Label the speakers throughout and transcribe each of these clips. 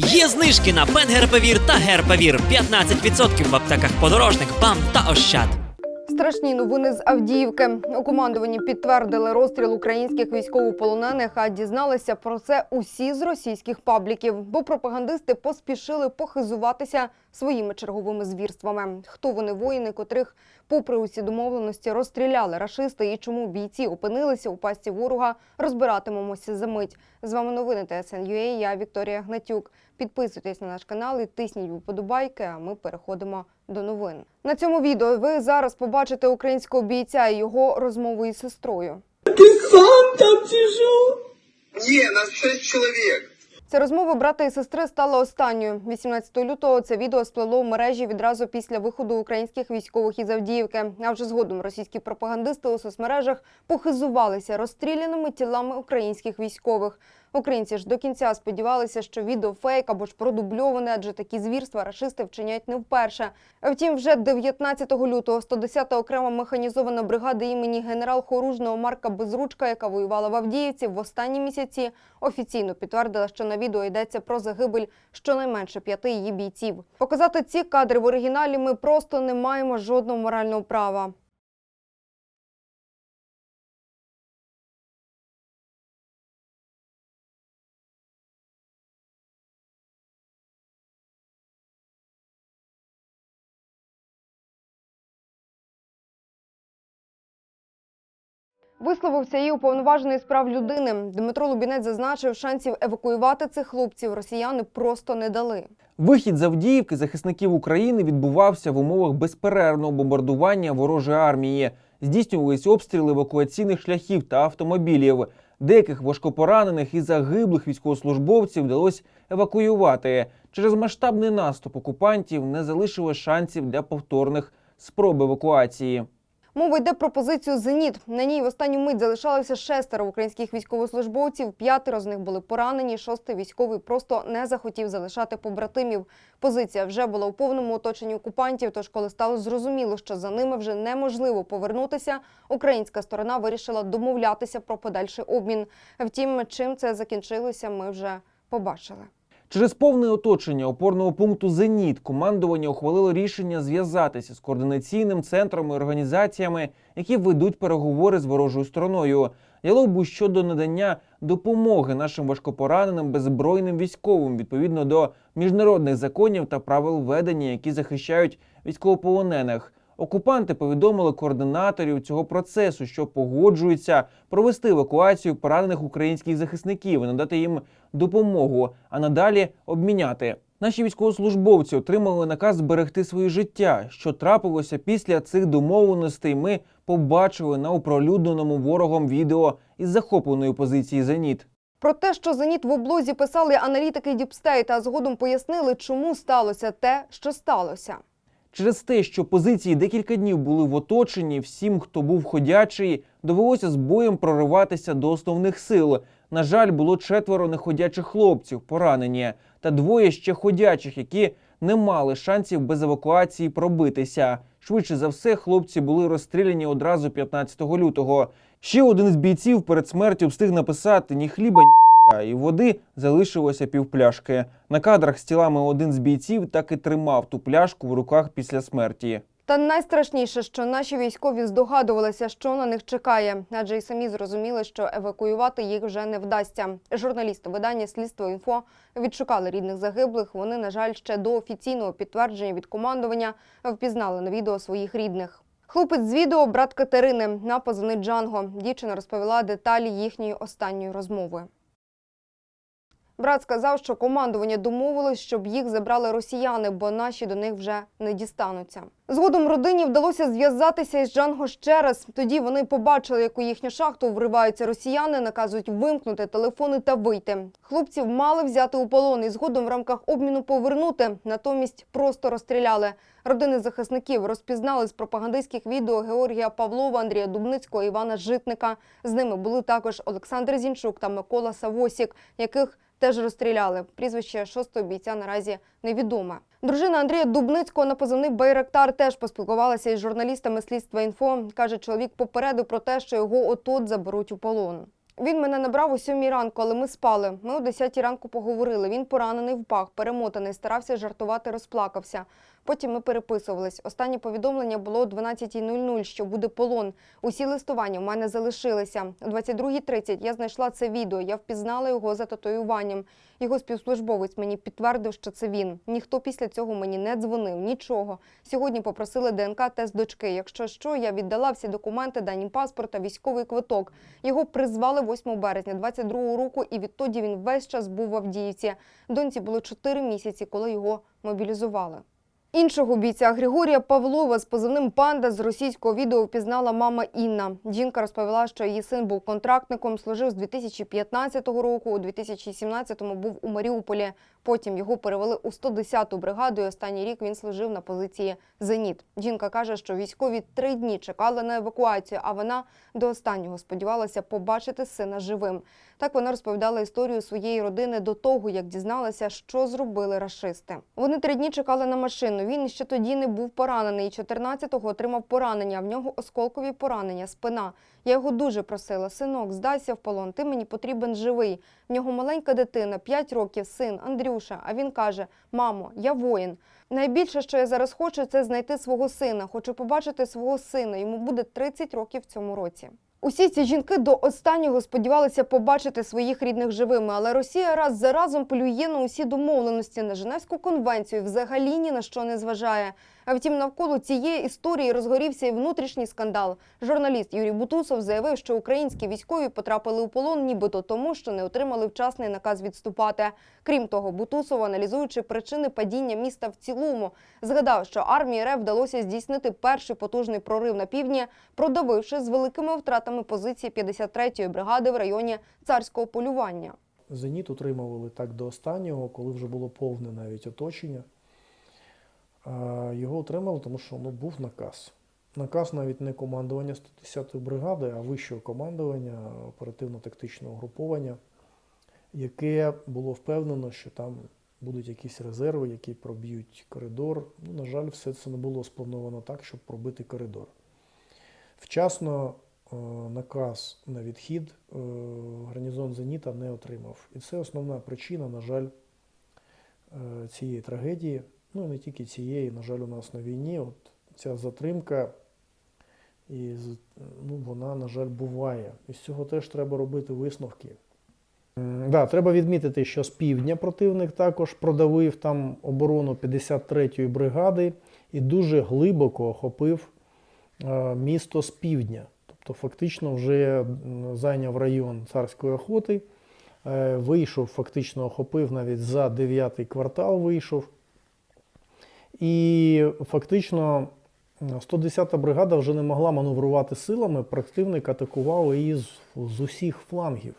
Speaker 1: Є знижки на Пенгерпевір та Герпевір 15% в аптеках подорожник, БАМ та Ощад.
Speaker 2: Страшні новини з Авдіївки. У командуванні підтвердили розстріл українських військовополонених, а дізналися про це усі з російських пабліків, бо пропагандисти поспішили похизуватися своїми черговими звірствами. Хто вони воїни, котрих, попри усі домовленості, розстріляли рашисти і чому бійці опинилися у пасті ворога, розбиратимемося за мить. З вами новини ТСН.UA, Я Вікторія Гнатюк. Підписуйтесь на наш канал і тисніть вподобайки. А ми переходимо до новин. На цьому відео ви зараз побачите українського бійця і його розмову із сестрою.
Speaker 3: Не, нас шесть человек.
Speaker 2: Ця розмова брата і сестри стала останньою. 18 лютого це відео сплело в мережі відразу після виходу українських військових із Авдіївки. А вже згодом російські пропагандисти у соцмережах похизувалися розстріляними тілами українських військових. Українці ж до кінця сподівалися, що відео фейк або ж продубльоване, адже такі звірства рашисти вчиняють не вперше. Втім, вже 19 лютого 110-та окрема механізована бригада імені генерал-хоружного Марка Безручка, яка воювала в Авдіївці, в останні місяці офіційно підтвердила, що на відео йдеться про загибель щонайменше п'яти її бійців. Показати ці кадри в оригіналі ми просто не маємо жодного морального права. Висловився і уповноважений з прав людини. Дмитро Лубінець зазначив, шансів евакуювати цих хлопців росіяни просто не дали.
Speaker 4: Вихід з Авдіївки захисників України відбувався в умовах безперервного бомбардування ворожої армії. Здійснювались обстріли евакуаційних шляхів та автомобілів. Деяких важкопоранених і загиблих військовослужбовців вдалося евакуювати. Через масштабний наступ окупантів не залишило шансів для повторних спроб евакуації.
Speaker 2: Мова йде про позицію Зеніт. На ній в останню мить залишалося шестеро українських військовослужбовців. П'ятеро з них були поранені. Шостий військовий просто не захотів залишати побратимів. Позиція вже була у повному оточенні окупантів. Тож, коли стало зрозуміло, що за ними вже неможливо повернутися, українська сторона вирішила домовлятися про подальший обмін. Втім, чим це закінчилося, ми вже побачили.
Speaker 4: Через повне оточення опорного пункту Зеніт командування ухвалило рішення зв'язатися з координаційним центром і організаціями, які ведуть переговори з ворожою стороною. Діалогу щодо надання допомоги нашим важкопораненим беззбройним військовим відповідно до міжнародних законів та правил ведення, які захищають військовополонених. Окупанти повідомили координаторів цього процесу, що погоджуються провести евакуацію поранених українських захисників і надати їм допомогу, а надалі обміняти. Наші військовослужбовці отримали наказ зберегти своє життя. Що трапилося після цих домовленостей, ми побачили на оприлюдненому ворогом відео із захопленої позиції Зеніт.
Speaker 2: Про те, що «Зеніт» в облозі писали аналітики Діпстейт, а згодом пояснили, чому сталося те, що сталося.
Speaker 4: Через те, що позиції декілька днів були в оточенні, всім, хто був ходячий, довелося з боєм прориватися до основних сил. На жаль, було четверо неходячих хлопців, поранені, та двоє ще ходячих, які не мали шансів без евакуації пробитися. Швидше за все, хлопці були розстріляні одразу 15 лютого. Ще один з бійців перед смертю встиг написати ні хліба, ні і води залишилося півпляшки. На кадрах з тілами один з бійців так і тримав ту пляшку в руках після смерті.
Speaker 2: Та найстрашніше, що наші військові здогадувалися, що на них чекає, адже й самі зрозуміли, що евакуювати їх вже не вдасться. Журналісти видання Слідство інфо відшукали рідних загиблих. Вони, на жаль, ще до офіційного підтвердження від командування впізнали на відео своїх рідних. Хлопець з відео брат Катерини на позивний Джанго. Дівчина розповіла деталі їхньої останньої розмови. Брат сказав, що командування домовилось, щоб їх забрали росіяни, бо наші до них вже не дістануться. Згодом родині вдалося зв'язатися із Джанго ще раз. Тоді вони побачили, як у їхню шахту вриваються росіяни, наказують вимкнути телефони та вийти. Хлопців мали взяти у полон і згодом в рамках обміну повернути. Натомість просто розстріляли. Родини захисників розпізнали з пропагандистських відео Георгія Павлова, Андрія Дубницького, Івана Житника. З ними були також Олександр Зінчук та Микола Савосік, яких теж розстріляли. Прізвище шостого бійця наразі невідоме. Дружина Андрія Дубницького на позивний Байрактар теж поспілкувалася із журналістами слідства інфо. Каже, чоловік попередив про те, що його отот заберуть у полон. Він мене набрав о сьомій ранку, але ми спали. Ми о 10 ранку поговорили. Він поранений в пах, перемотаний, старався жартувати, розплакався. Потім ми переписувались. Останнє повідомлення було о 12.00, що буде полон. Усі листування в мене залишилися. О 22.30 я знайшла це відео. Я впізнала його за татуюванням. Його співслужбовець мені підтвердив, що це він. Ніхто після цього мені не дзвонив, нічого. Сьогодні попросили ДНК-тест дочки. Якщо що, я віддала всі документи, дані паспорта, військовий квиток. Його призвали 8 березня 22 року, і відтоді він весь час був в Авдіївці. Доньці було 4 місяці, коли його мобілізували. Іншого бійця Григорія Павлова з позивним Панда з російського відео впізнала мама Інна. Жінка розповіла, що її син був контрактником, служив з 2015 року, у 2017-му був у Маріуполі. Потім його перевели у 110-ту бригаду. і Останній рік він служив на позиції Зеніт. Жінка каже, що військові три дні чекали на евакуацію, а вона до останнього сподівалася побачити сина живим. Так вона розповідала історію своєї родини до того, як дізналася, що зробили рашисти. Вони три дні чекали на машину. Він ще тоді не був поранений. 14-го отримав поранення. В нього осколкові поранення, спина. Я його дуже просила. Синок, здайся в полон. Ти мені потрібен живий. В нього маленька дитина, 5 років, син Андрюша. А він каже: Мамо, я воїн. Найбільше, що я зараз хочу, це знайти свого сина. Хочу побачити свого сина. Йому буде 30 років в цьому році. Усі ці жінки до останнього сподівалися побачити своїх рідних живими, але Росія раз за разом плює на усі домовленості на Женевську конвенцію, взагалі ні на що не зважає. А втім, навколо цієї історії розгорівся і внутрішній скандал. Журналіст Юрій Бутусов заявив, що українські військові потрапили у полон, нібито тому, що не отримали вчасний наказ відступати. Крім того, Бутусов, аналізуючи причини падіння міста в цілому, згадав, що армії РФ вдалося здійснити перший потужний прорив на півдні, продавивши з великими втратами позиції 53-ї бригади в районі царського полювання.
Speaker 5: Зеніт утримували так до останнього, коли вже було повне навіть оточення. Його утримали, тому що ну, був наказ. Наказ навіть не командування 110-ї бригади, а вищого командування оперативно-тактичного угруповання, яке було впевнено, що там будуть якісь резерви, які проб'ють коридор. Ну, на жаль, все це не було сплановано так, щоб пробити коридор. Вчасно е, наказ на відхід е, гарнізон Зеніта не отримав. І це основна причина, на жаль, е, цієї трагедії. Ну і не тільки цієї, на жаль, у нас на війні. От ця затримка, і ну, вона, на жаль, буває. І з цього теж треба робити висновки. Да, треба відмітити, що з півдня противник також продавив там оборону 53-ї бригади і дуже глибоко охопив е, місто з півдня. Тобто фактично вже зайняв район царської охоти, е, вийшов, фактично охопив навіть за 9-й квартал вийшов. І фактично 110-та бригада вже не могла маневрувати силами, противник атакував її з, з усіх флангів.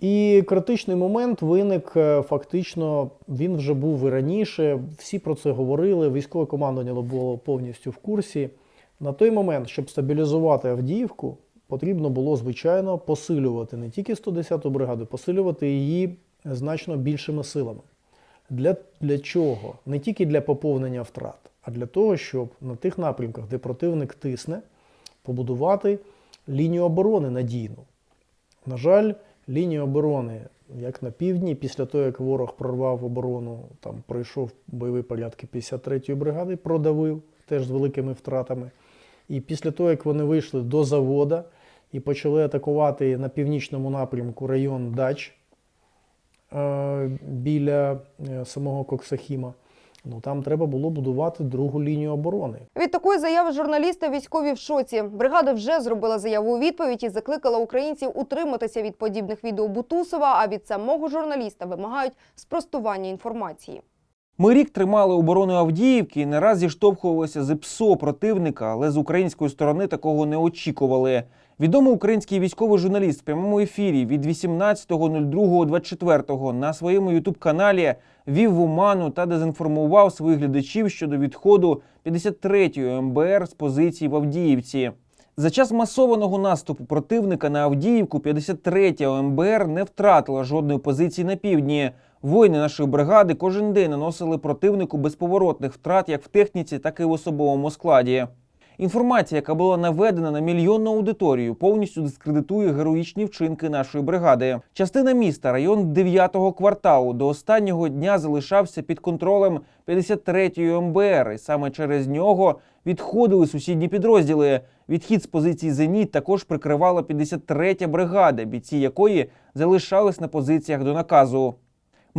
Speaker 5: І критичний момент виник е, фактично, він вже був і раніше. Всі про це говорили. Військове командування було повністю в курсі. На той момент, щоб стабілізувати Авдіївку, потрібно було, звичайно, посилювати не тільки 110-ту бригаду, посилювати її значно більшими силами. Для, для чого? Не тільки для поповнення втрат, а для того, щоб на тих напрямках, де противник тисне, побудувати лінію оборони надійну. На жаль, лінія оборони, як на півдні, після того, як ворог прорвав оборону, там пройшов бойові порядки 53-ї бригади, продавив теж з великими втратами. І після того, як вони вийшли до завода і почали атакувати на північному напрямку район Дач біля е, самого Коксахіма, ну там треба було будувати другу лінію оборони.
Speaker 2: Від такої заяви журналіста військові в шоці. Бригада вже зробила заяву у відповідь і закликала українців утриматися від подібних відео Бутусова, а від самого журналіста вимагають спростування інформації.
Speaker 4: Ми рік тримали оборону Авдіївки і не раз зіштовхувалися з ПСО противника, але з української сторони такого не очікували. Відомий український військовий журналіст в прямому ефірі від 18.02.24 на своєму ютуб-каналі вів в оману та дезінформував своїх глядачів щодо відходу 53-ї МБР з позицій в Авдіївці. За час масованого наступу противника на Авдіївку 53-я МБР не втратила жодної позиції на півдні. Воїни нашої бригади кожен день наносили противнику безповоротних втрат як в техніці, так і в особовому складі. Інформація, яка була наведена на мільйонну аудиторію, повністю дискредитує героїчні вчинки нашої бригади. Частина міста, район 9-го кварталу, до останнього дня залишався під контролем 53-ї МБР, і саме через нього відходили сусідні підрозділи. Відхід з позиції Зеніт також прикривала 53-я бригада, бійці якої залишались на позиціях до наказу.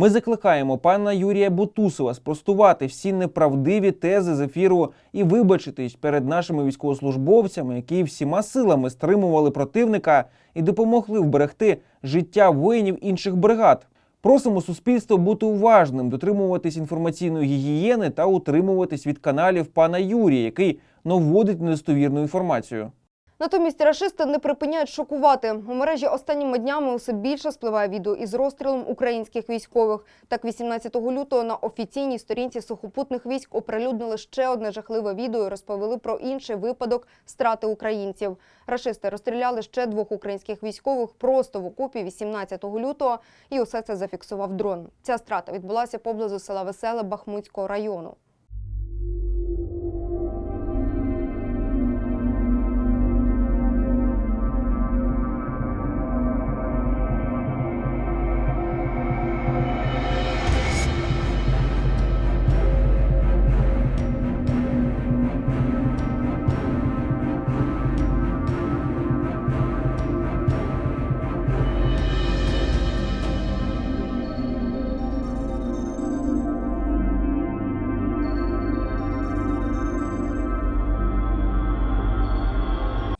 Speaker 4: Ми закликаємо пана Юрія Бутусова спростувати всі неправдиві тези з ефіру і вибачитись перед нашими військовослужбовцями, які всіма силами стримували противника і допомогли вберегти життя воїнів інших бригад. Просимо суспільство бути уважним, дотримуватись інформаційної гігієни та утримуватись від каналів пана Юрія, який наводить недостовірну інформацію.
Speaker 2: Натомість рашисти не припиняють шокувати. У мережі останніми днями усе більше спливає відео із розстрілом українських військових. Так, 18 лютого на офіційній сторінці сухопутних військ оприлюднили ще одне жахливе відео і розповіли про інший випадок страти українців. Рашисти розстріляли ще двох українських військових просто в окопі 18 лютого, і усе це зафіксував дрон. Ця страта відбулася поблизу села Веселе Бахмутського району.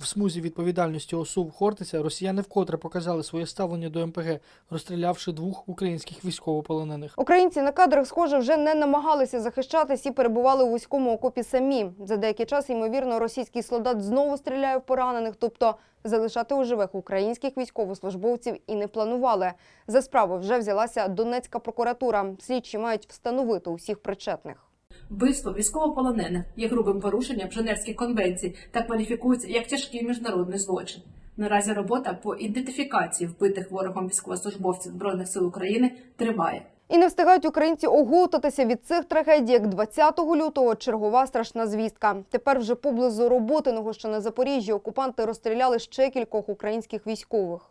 Speaker 6: Смузі відповідальності ОСУ Хортиця росіяни вкотре показали своє ставлення до МПГ, розстрілявши двох українських військовополонених.
Speaker 2: Українці на кадрах, схоже, вже не намагалися захищатись і перебували у вузькому окопі самі. За деякий час, ймовірно, російський солдат знову стріляє в поранених, тобто залишати у живих українських військовослужбовців і не планували. За справу вже взялася Донецька прокуратура. Слідчі мають встановити усіх причетних.
Speaker 7: Вбивство військовополонених є грубим порушенням Женевських конвенцій та кваліфікується як тяжкий міжнародний злочин. Наразі робота по ідентифікації вбитих ворогом військовослужбовців збройних сил України триває.
Speaker 2: І не встигають українці оговтатися від цих трагедій, як 20 лютого чергова страшна звістка. Тепер вже поблизу Роботиного, що на Запоріжжі, окупанти розстріляли ще кількох українських військових.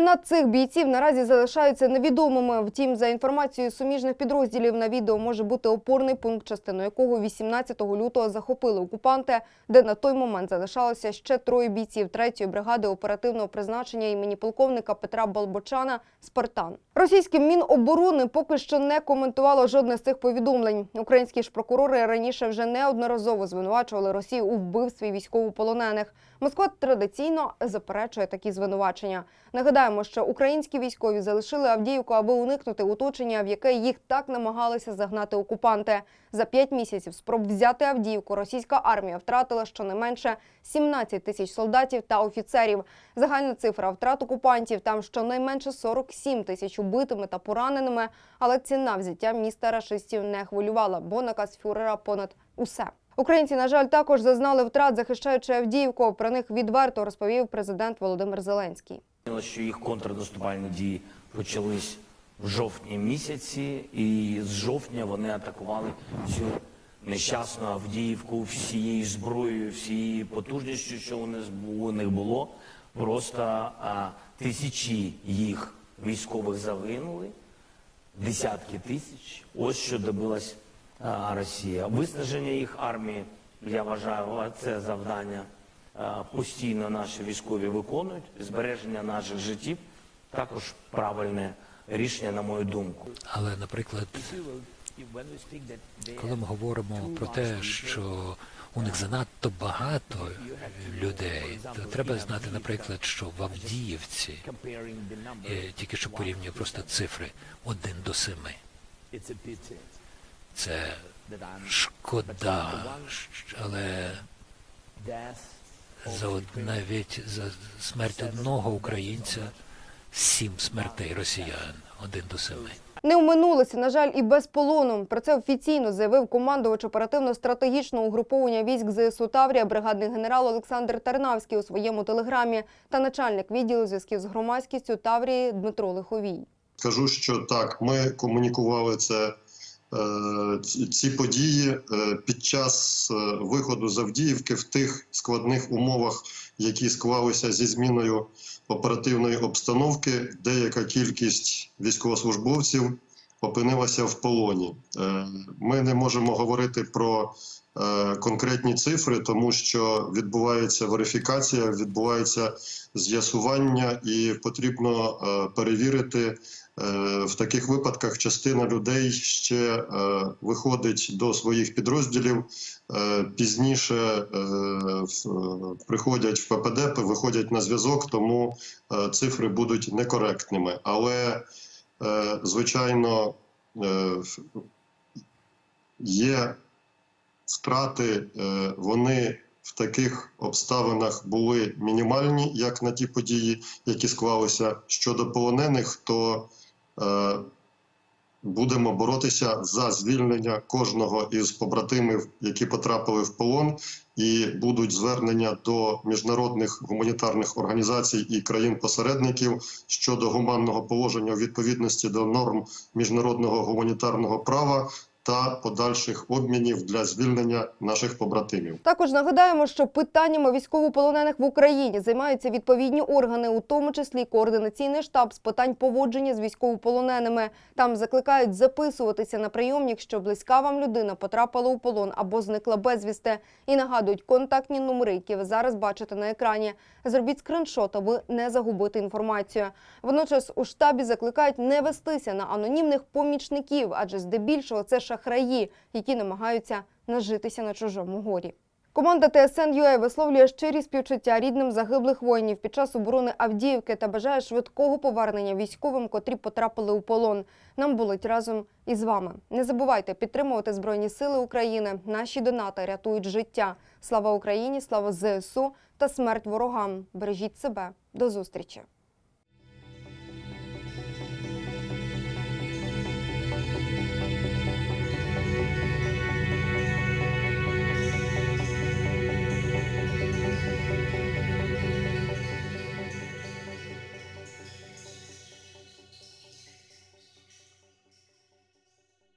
Speaker 2: Імена цих бійців наразі залишаються невідомими. Втім, за інформацією суміжних підрозділів на відео може бути опорний пункт, частину якого 18 лютого захопили окупанти, де на той момент залишалося ще троє бійців 3-ї бригади оперативного призначення імені полковника Петра Балбочана Спартан. Російське Міноборони поки що не коментувало жодне з цих повідомлень. Українські ж прокурори раніше вже неодноразово звинувачували Росію у вбивстві військовополонених. Москва традиційно заперечує такі звинувачення. Нагадаємо, що українські військові залишили Авдіївку, аби уникнути оточення, в яке їх так намагалися загнати окупанти. За п'ять місяців спроб взяти Авдіївку російська армія втратила щонайменше 17 тисяч солдатів та офіцерів. Загальна цифра втрат окупантів там щонайменше 47 тисяч убитими та пораненими. Але ціна взяття міста рашистів не хвилювала, бо наказ фюрера понад усе. Українці, на жаль, також зазнали втрат, захищаючи Авдіївку. Про них відверто розповів президент Володимир Зеленський.
Speaker 8: Що їх контрнаступальні дії почались в жовтні місяці, і з жовтня вони атакували всю нещасну Авдіївку всією зброєю, всією потужністю, що у них було. Просто а, тисячі їх військових загинули, десятки тисяч. Ось що добилась Росія. Виснаження їх армії, я вважаю, це завдання постійно наші військові виконують. Збереження наших життів також правильне рішення, на мою думку.
Speaker 9: Але, наприклад, коли ми говоримо про те, що у них занадто багато людей, то треба знати, наприклад, що в Авдіївці, я тільки що порівнюю просто цифри, один до семи. Це шкода, але за навіть за смерть одного українця сім смертей росіян, один до семи.
Speaker 2: Не вминулися, на жаль, і без полону. Про це офіційно заявив командувач оперативно-стратегічного угруповання військ ЗСУ Таврія, бригадний генерал Олександр Тарнавський у своєму телеграмі та начальник відділу зв'язків з громадськістю Таврії Дмитро Лиховій.
Speaker 10: Скажу, що так, ми комунікували це. Е, ці- події е, під час е, виходу з Авдіївки в тих складних умовах, які склалися зі зміною оперативної обстановки, деяка кількість військовослужбовців опинилася в полоні. Ми не можемо говорити про конкретні цифри, тому що відбувається верифікація, відбувається з'ясування, і потрібно перевірити. Е, В таких випадках частина людей ще е, виходить до своїх підрозділів, е, пізніше приходять в ППД, виходять на зв'язок, тому цифри будуть некоректними. Але, звичайно, є втрати, вони в таких обставинах були мінімальні, як на ті події, які склалися. Щодо полонених, то е, будемо боротися за звільнення кожного із побратимів, які потрапили в полон, і будуть звернення до міжнародних гуманітарних організацій і країн-посередників щодо гуманного положення у відповідності до норм міжнародного гуманітарного права та подальших обмінів для звільнення наших побратимів.
Speaker 2: Також нагадаємо, що питаннями військовополонених в Україні займаються відповідні органи, у тому числі координаційний штаб з питань поводження з військовополоненими. Там закликають записуватися на прийом, якщо близька вам людина потрапила у полон або зникла безвісти. І нагадують контактні номери, які ви зараз бачите на екрані. Зробіть скриншот, аби не загубити інформацію. Водночас у штабі закликають не вестися на анонімних помічників, адже здебільшого це шахраї, які намагаються нажитися на чужому горі. Команда ТСН ТСН.UA висловлює щирі співчуття рідним загиблих воїнів під час оборони Авдіївки та бажає швидкого повернення військовим, котрі потрапили у полон. Нам болить разом із вами. Не забувайте підтримувати Збройні Сили України. Наші донати рятують життя. Слава Україні, слава ЗСУ та смерть ворогам. Бережіть себе. До зустрічі.